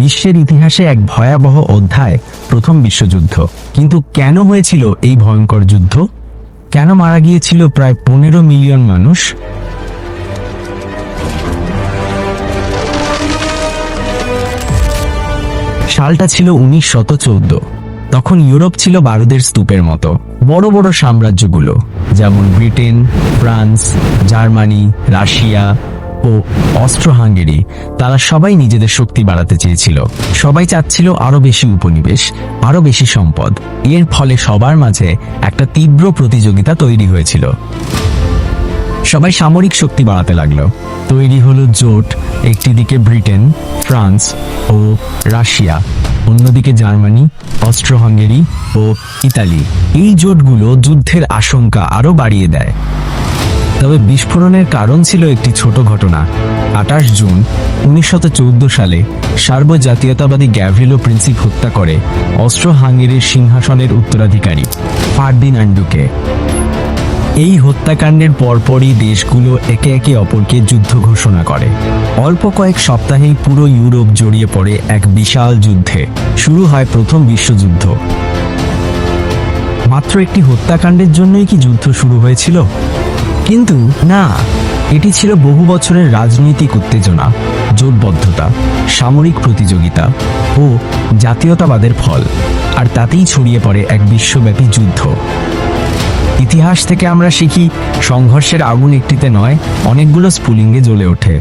বিশ্বের ইতিহাসে এক ভয়াবহ অধ্যায়, প্রথম বিশ্বযুদ্ধ। কিন্তু কেন হয়েছিল এই ভয়ঙ্কর যুদ্ধ? কেন মারা গিয়েছিল প্রায় পনেরো মিলিয়ন মানুষ? সালটা ছিল উনিশ শত চৌদ্দ। তখন ইউরোপ ছিল বারুদের স্তূপের মতো। বড় বড় সাম্রাজ্যগুলো, যেমন ব্রিটেন, ফ্রান্স, জার্মানি, রাশিয়া ও অস্ট্রো হাঙ্গেরি তারা সবাই নিজেদের শক্তি বাড়াতে চেয়েছিল। সবাই চাচ্ছিল আরও বেশি উপনিবেশ, আরও বেশি সম্পদ। এর ফলে সবার মাঝে একটা তীব্র প্রতিযোগিতা তৈরি হয়েছিল। সবাই সামরিক শক্তি বাড়াতে লাগল। তৈরি হলো জোট, একটি দিকে ব্রিটেন, ফ্রান্স ও রাশিয়া, অন্যদিকে জার্মানি অস্ট্রো হাঙ্গেরি ও ইতালি। এই জোটগুলো যুদ্ধের আশঙ্কা আরও বাড়িয়ে দেয়। তবে বিস্ফোরণের কারণ ছিল একটি ছোট ঘটনা। আঠাশ জুন উনিশশো চোদ্দ সালে সার্বজাতীয়তাবাদী গ্যাভ্রিলো প্রিন্সিপ হত্যা করে অস্ট্রো হাঙ্গেরির সিংহাসনের উত্তরাধিকারী ফার্দিনান্ডুকে এই হত্যাকাণ্ডের পরপরই দেশগুলো একে একে অপরকে যুদ্ধ ঘোষণা করে। অল্প কয়েক সপ্তাহেই পুরো ইউরোপ জড়িয়ে পড়ে এক বিশাল যুদ্ধে। শুরু হয় প্রথম বিশ্বযুদ্ধ। মাত্র একটি হত্যাকাণ্ডের জন্যই কি যুদ্ধ শুরু হয়েছিল? কিন্তু না, এটি ছিল বহু বছরের রাজনৈতিক উত্তেজনা, জোটবদ্ধতা, সামরিক প্রতিযোগিতা ও জাতীয়তাবাদের ফল, আর তাতেই ছড়িয়ে পড়ে এক বিশ্বব্যাপী যুদ্ধ। ইতিহাস থেকে আমরা শিখি, সংঘর্ষের আগুন একটিতে নয়, অনেকগুলো স্ফুলিঙ্গে জ্বলে ওঠে।